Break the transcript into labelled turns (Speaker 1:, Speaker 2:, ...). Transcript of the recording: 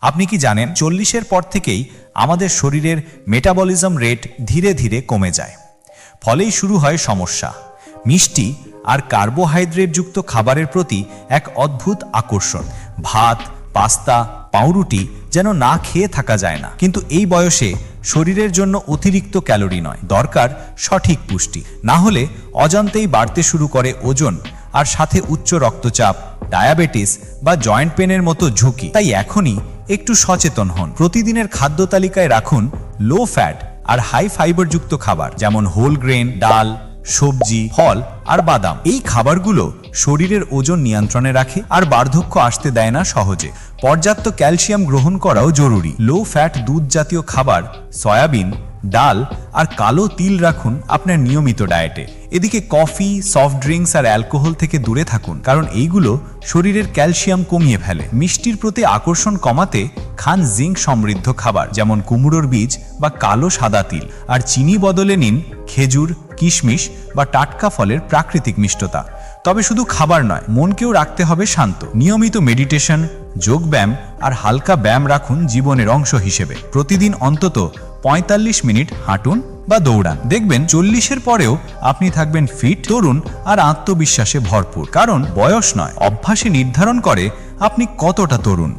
Speaker 1: আপনি কি জানেন, চল্লিশের পর থেকেই আমাদের শরীরের মেটাবলিজম রেট ধীরে ধীরে কমে যায়। ফলেই শুরু হয় সমস্যা। মিষ্টি আর কার্বোহাইড্রেটযুক্ত খাবারের প্রতি এক অদ্ভুত আকর্ষণ। ভাত, পাস্তা, পাউরুটি যেন না খেয়ে থাকা যায় না। কিন্তু এই বয়সে শরীরের জন্য অতিরিক্ত ক্যালোরি নয়, দরকার সঠিক পুষ্টি। না হলে অজান্তেই বাড়তে শুরু করে ওজন আর সাথে উচ্চ রক্তচাপ, ডায়াবেটিস বা জয়েন্ট পেনের মতো ঝুঁকি। তাই এখনই একটু সচেতন হন। প্রতিদিনের খাদ্য তালিকায় রাখুন লো ফ্যাট আর হাই ফাইবারযুক্ত খাবার, যেমন হোল গ্রেন ডাল, সবজি, ফল আর বাদাম। এই খাবারগুলো শরীরের ওজন নিয়ন্ত্রণে রাখে আর বার্ধক্য আসতে দেয় না সহজে। পর্যাপ্ত ক্যালসিয়াম গ্রহণ করাও জরুরি। লো ফ্যাট দুধ জাতীয় খাবার, সয়াবিন ডাল আর কালো তিল রাখুন আপনার নিয়মিত ডায়েটে। এদিকে কফি সফট ড্রিঙ্কস আর অ্যালকোহল থেকে দূরে থাকুন, কারণ এইগুলো শরীরের ক্যালসিয়াম কমিয়ে ফেলে। মিষ্টির প্রতি আকর্ষণ কমাতে খান জিঙ্ক সমৃদ্ধ খাবার, যেমন কুমড়োর বীজ বা কালো সাদা তিল। আর চিনি বদলে নিন খেজুর, কিশমিশ বা টাটকা ফলের প্রাকৃতিক মিষ্টতা। তবে শুধু খাবার নয়, মনকেও রাখতে হবে শান্ত। নিয়মিত মেডিটেশন যোগব্যায়াম আর হালকা ব্যায়াম রাখুন জীবনের অংশ হিসেবে। প্রতিদিন অন্তত ৪৫ মিনিট হাঁটুন বা দৌড়ান। দেখবেন চল্লিশের পরেও আপনি থাকবেন ফিট, তরুণ আর আত্মবিশ্বাসে ভরপুর। কারণ বয়স নয় অভ্যাসে নির্ধারণ করে আপনি কতটা তরুণ।